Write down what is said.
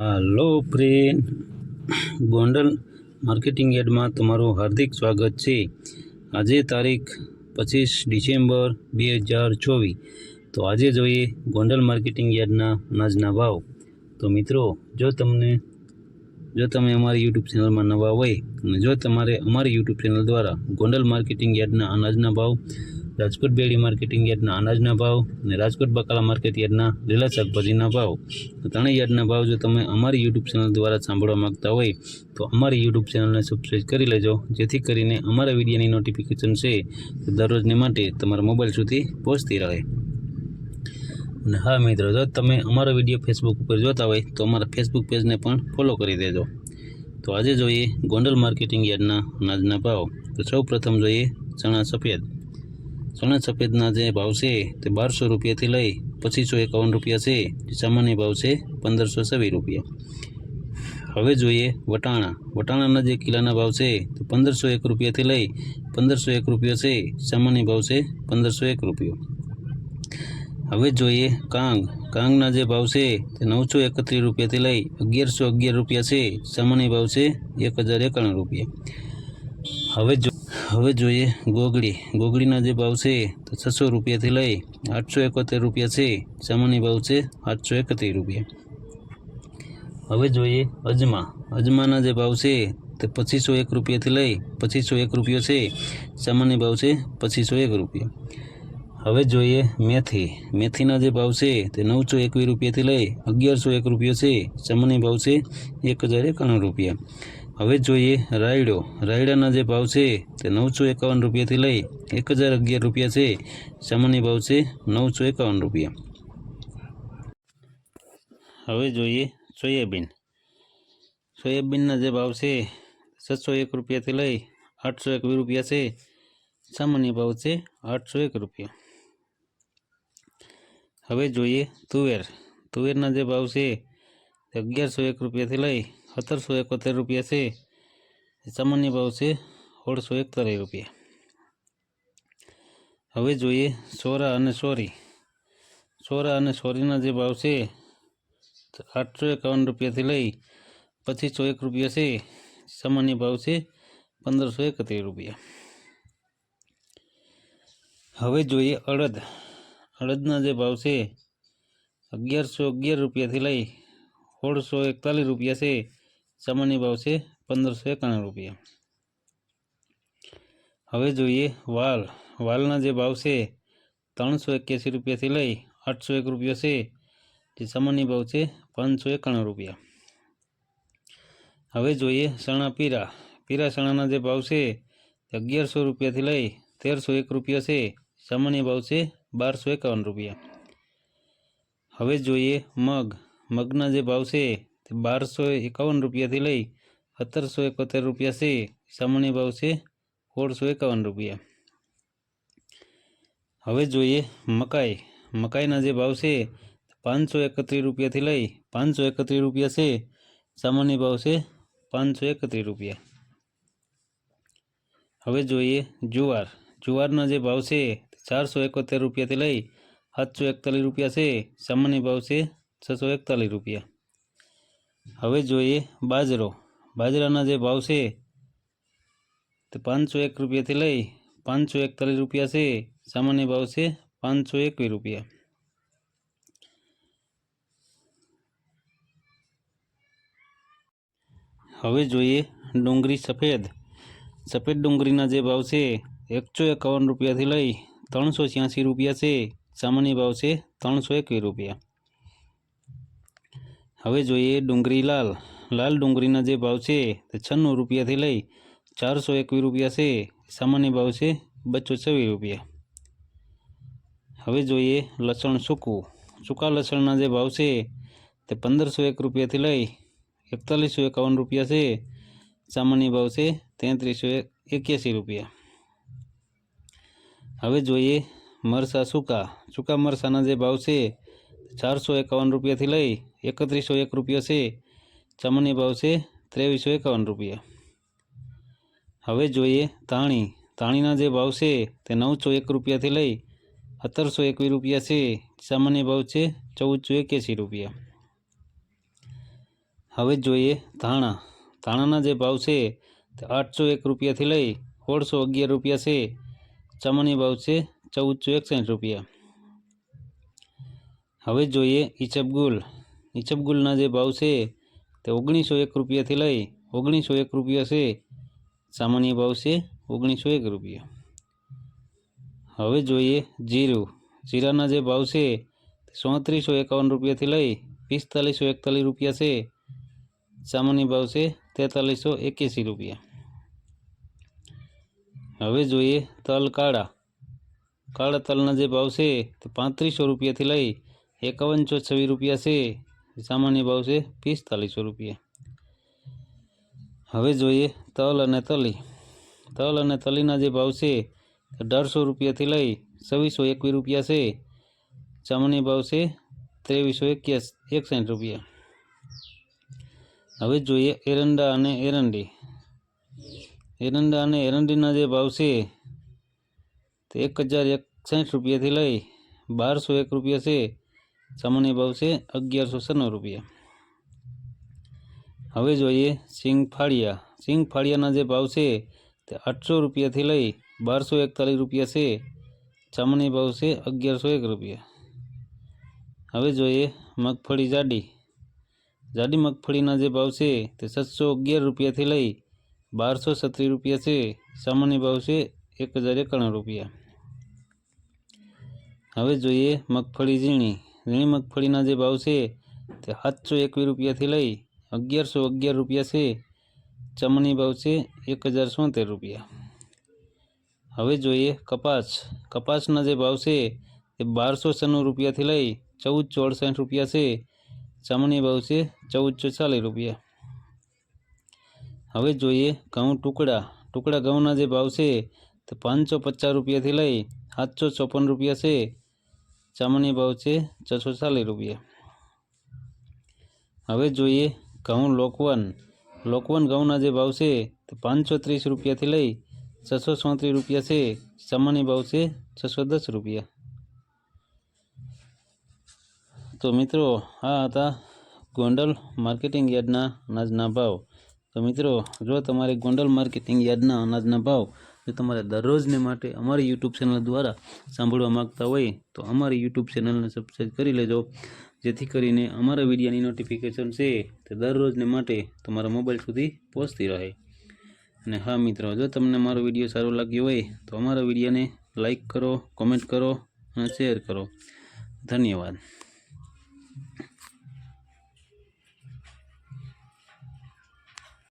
હાલો friend, Gondal marketing યાર્ડમાં તમારું હાર્દિક સ્વાગત છે. આજે તારીખ પચીસ ડિસેમ્બર બે હજાર ચોવીસ. તો આજે જોઈએ ગોંડલ માર્કેટિંગ યાર્ડના અનાજના ભાવ. તો મિત્રો, જો તમને, જો તમે અમારી યુટ્યુબ ચેનલમાં નવા હોય અને જો તમારે અમારી યુટ્યુબ ચેનલ દ્વારા ગોંડલ માર્કેટિંગ યાર્ડના અનાજના ભાવ રાજકોટ બેડી માર્કેટિંગ યાર્ડના અનાજના ભાવ અને રાજકોટ બકાલા માર્કેટ યાર્ડના લીલા શાકભાજીના ભાવ. ત્રણેય યાર્ડના ભાવ જો તમે અમારી યુટ્યુબ ચેનલ દ્વારા સાંભળવા માંગતા હોય, તો અમારી યુટ્યુબ ચેનલને સબસ્ક્રાઈબ કરી લેજો, જેથી કરીને અમારા વિડીયોની નોટિફિકેશન છે દરરોજને માટે તમારા મોબાઈલ સુધી પહોંચતી રહે. અને હા મિત્રો, જો તમે અમારો વીડિયો ફેસબુક ઉપર જોતા હોય, તો અમારા ફેસબુક પેજને પણ ફોલો કરી દેજો. તો આજે જોઈએ ગોંડલ માર્કેટિંગ યાર્ડના અનાજના ભાવ. તો સૌ પ્રથમ જોઈએ ચણા સફેદ. ચણા સફેદના જે ભાવ છે તે બારસો રૂપિયાથી લઈ પચીસો એકાવન રૂપિયા છે, જે સામાન્ય ભાવ છે પંદરસો છવ્વીસ રૂપિયા. હવે જોઈએ વટાણા. વટાણાના જે કિલ્લાના ભાવ છે તો પંદરસો એક રૂપિયાથી લઈ પંદરસો એક રૂપિયા છે, સામાન્ય ભાવ છે પંદરસો એક રૂપિયો. હવે જોઈએ કાંગ. કાંગના જે ભાવ છે તે નવસો એકત્રીસ રૂપિયાથી લઈ અગિયારસો અગિયાર રૂપિયા છે, સામાન્ય ભાવ છે એક હજાર એકાણું રૂપિયા. હવે જો હવે જોઈએ ગોગડી ગોગડીના જે ભાવ છે તો છસો રૂપિયાથી લઈ આઠસો એકોતેર રૂપિયા છે. સામાન્ય ભાવ છે આઠસો એકત્રીસ રૂપિયા. હવે જોઈએ અજમા. અજમાના જે ભાવ છે તે પચીસો એક રૂપિયાથી લઈ પચીસો એક રૂપિયો છે. સામાન્ય ભાવ છે પચીસો એક રૂપિયા. હવે જોઈએ મેથી. મેથીના જે ભાવ છે તે નવસો એકવીસ રૂપિયાથી લઈ અગિયારસો એક રૂપિયો છે. સામાન્ય ભાવ છે એક હજાર એકાણું રૂપિયા. હવે જોઈએ રાયડો. રાયડાના જે ભાવ છે તે નવસો એકાવન રૂપિયાથી લઈ એક હજાર અગિયાર રૂપિયા છે. સામાન્ય ભાવ છે નવસો એકાવન રૂપિયા. હવે જોઈએ સોયાબીન. સોયાબીનના જે ભાવ છે છસો એક રૂપિયાથી લઈ આઠસો એકવીસ રૂપિયા છે. સામાન્ય ભાવ છે આઠસો એક રૂપિયા. હવે જોઈએ તુવેર. તુવેરના જે ભાવ છે તે અગિયારસો એક રૂપિયાથી લઈ સત્તરસો એકોતેર રૂપિયા છે. સામાન્ય ભાવ છે સોળસો એકતાલીસ રૂપિયા. હવે જોઈએ સોરા અને સોરી. સોરા અને સોરીના જે ભાવ છે આઠસો એકાવન રૂપિયાથી લઈ પચીસો એક રૂપિયા છે. સામાન્ય ભાવ છે પંદરસો એકત્રીસ રૂપિયા. હવે જોઈએ અડદ. અડદના જે ભાવ છે અગિયારસો અગિયાર રૂપિયાથી લઈ સોળસો એકતાલીસ રૂપિયા છે. સામાન્ય ભાવ છે પંદરસો એકાણું રૂપિયા. હવે જોઈએ વાલ. વાલના જે ભાવ છે ત્રણસો એક્યાસી રૂપિયાથી લઈ આઠસો એક રૂપિયા છે. જે સામાન્ય ભાવ છે પાંચસો એકાણું રૂપિયા. હવે જોઈએ સણા પીરા. પીરા સણાના જે ભાવ છે અગિયારસો રૂપિયાથી લઈ તેરસો એક રૂપિયા છે. સામાન્ય ભાવ છે બારસો એકાવન રૂપિયા. હવે જોઈએ મગ. મગના જે ભાવ છે બારસો એકાવન રૂપિયાથી લઈ સત્તરસો એકોતેર રૂપિયા છે સામાન્ય ભાવ છે સોળસો એકાવન રૂપિયા હવે જોઈએ મકાઈ મકાઈના જે ભાવ છે પાંચસો એકત્રીસ રૂપિયાથી લઈ પાંચસો એકત્રીસ રૂપિયા છે સામાન્ય ભાવ છે પાંચસો એકત્રીસ રૂપિયા હવે જોઈએ જુવાર જુવારના જે ભાવ છે ચારસો એકોતેર રૂપિયાથી લઈ સાતસો એકતાલીસ રૂપિયા છે સામાન્ય ભાવ છે છસો એકતાલીસ રૂપિયા હવે જોઈએ બાજરો. બાજરાના જે ભાવ છે તે પાંચસો એક રૂપિયાથી લઈ પાંચસો એકતાલીસ રૂપિયા છે. સામાન્ય ભાવ છે પાંચસો એકવીસ રૂપિયા. હવે જોઈએ ડુંગળી સફેદ. સફેદ ડુંગળીના જે ભાવ છે એકસો એકાવન રૂપિયાથી લઈ ત્રણસો છ્યાસી રૂપિયા છે. સામાન્ય ભાવ છે ત્રણસો એકવીસ રૂપિયા. હવે જોઈએ ડુંગળી લાલ. લાલ ડુંગળીના જે ભાવ છે તે છન્નું રૂપિયાથી લઈ ચારસો એકવીસ રૂપિયા છે. સામાન્ય ભાવ છે બસો છવ્વીસ રૂપિયા. હવે જોઈએ લસણ સૂકું. સૂકા લસણના જે ભાવ છે તે પંદરસો એક રૂપિયાથી લઈ એકતાલીસો એકાવન રૂપિયા છે. સામાન્ય ભાવ છે તેત્રીસો એક્યાસી રૂપિયા. હવે જોઈએ મરસા સૂકા. સૂકા મરસાના જે ભાવ છે ચારસો એકાવન રૂપિયાથી લઈ એકત્રીસો એક રૂપિયા છે સામાન્ય ભાવ છે ત્રેવીસો એકાવન રૂપિયા હવે જોઈએ ધાણી ધાણીના જે ભાવ છે તે નવસો એક રૂપિયાથી લઈ સત્તરસો એકવીસ રૂપિયા છે સામાન્ય ભાવ છે ચૌદસો એક્યાસી રૂપિયા હવે જોઈએ ધાણા ધાણાના જે ભાવ છે તે આઠસો એક રૂપિયાથી લઈ સોળસો અગિયાર રૂપિયા છે સામાન્ય ભાવ છે ચૌદસો એકસાઠ રૂપિયા હવે જોઈએ ઈચબગુલ ઈચબગુલના જે ભાવ છે, તે ઓગણીસો એક રૂપિયાથી લઈ ઓગણીસો એક રૂપિયા છે. સામાન્ય ભાવ છે ઓગણીસો એક રૂપિયા. હવે જોઈએ જીરું. જીરાના જે ભાવ છે, તે સોત્રીસો એકાવન રૂપિયાથી લઈ પિસ્તાલીસો એકતાલીસ રૂપિયા છે. સામાન્ય ભાવ છે તેતાલીસો એક્યાસી રૂપિયા. હવે જોઈએ તલ કાળા. કાળા તલના જે ભાવ છે, તે પાંત્રીસો રૂપિયાથી લઈ એકાવનસો છવ્વીસ રૂપિયા છે. સામાન્ય ભાવ છે પિસ્તાલીસો રૂપિયા. હવે જોઈએ તલ અને તલી. તલ અને તલીના જે ભાવ છે અઢારસો રૂપિયાથી લઈ છવ્વીસો એકવીસ રૂપિયા છે. સામાન્ય ભાવ છે ત્રેવીસો એક્યાસ, એકસાઠ રૂપિયા. હવે જોઈએ એરંડા અને એરંડી. એરંડા અને એરંડીના જે ભાવ છે તે એક હજાર એકસાઠ રૂપિયાથી લઈ બારસો એક રૂપિયા છે. સામાન્ય ભાવ છે અગિયારસો છન્નું રૂપિયા. હવે જોઈએ સિંગ ફાળિયા સિંગ ફાળિયાના જે ભાવ છે તે આઠસો રૂપિયાથી લઈ બારસો એકતાલીસ રૂપિયા છે. સામાન્ય ભાવ છે અગિયારસો એક રૂપિયા. હવે જોઈએ મગફળી જાડી. જાડી મગફળીના જે ભાવ છે તે સાતસો અગિયાર રૂપિયાથી લઈ બારસો છત્રીસ રૂપિયા છે. સામાન્ય ભાવ છે એક હજાર એકાણું રૂપિયા. હવે જોઈએ મગફળી ઝીણી. ઝીણી મગફળીના જે ભાવ છે, તે સાતસો એકવીસ રૂપિયાથી લઈ અગિયારસો અગિયાર રૂપિયા છે. ચમની ભાવ છે એક હજાર સોતેર રૂપિયા. હવે જોઈએ કપાસ. કપાસના જે ભાવ છે, તે બારસો છન્નું રૂપિયાથી લઈ ચૌદસો અડસઠ રૂપિયા છે. ચમની ભાવ છે ચૌદસો ચાલીસ રૂપિયા. હવે જોઈએ ઘઉં ટુકડા. ટુકડા ઘઉંના જે ભાવ છે, તે પાંચસો પચાસ રૂપિયાથી લઈ સાતસો ચોપન રૂપિયા છે. સામાન્ય ભાવ છે છસો ચાલીસ રૂપિયા. હવે જોઈએ ઘઉં લોકવન. લોકવન ઘઉંના જે ભાવ છે તે પાંચસો ત્રીસ રૂપિયાથી લઈ છસો ચોત્રીસ રૂપિયા છે. સામાન્ય ભાવ છે છસો દસ રૂપિયા. તો મિત્રો, આ હતા ગોંડલ માર્કેટિંગ યાર્ડના અનાજના ભાવ. તો મિત્રો, જો તમારે ગોંડલ માર્કેટિંગ યાર્ડના અનાજના ભાવ જો તમારે દરરોજને માટે અમારી યુટ્યુબ ચેનલ દ્વારા સાંભળવા માગતા હોય તો અમારી યુટ્યુબ ચેનલને સબસ્ક્રાઈબ કરી લેજો. જેથી કરીને અમારા વિડીયાની નોટિફિકેશન છે તે દરરોજને માટે તમારા મોબાઈલ સુધી પહોંચતી રહે. અને હા મિત્રો, જો તમને મારો વીડિયો સારો લાગ્યો હોય તો અમારા વિડીયોને લાઈક કરો કોમેન્ટ કરો અને શેર કરો. ધન્યવાદ.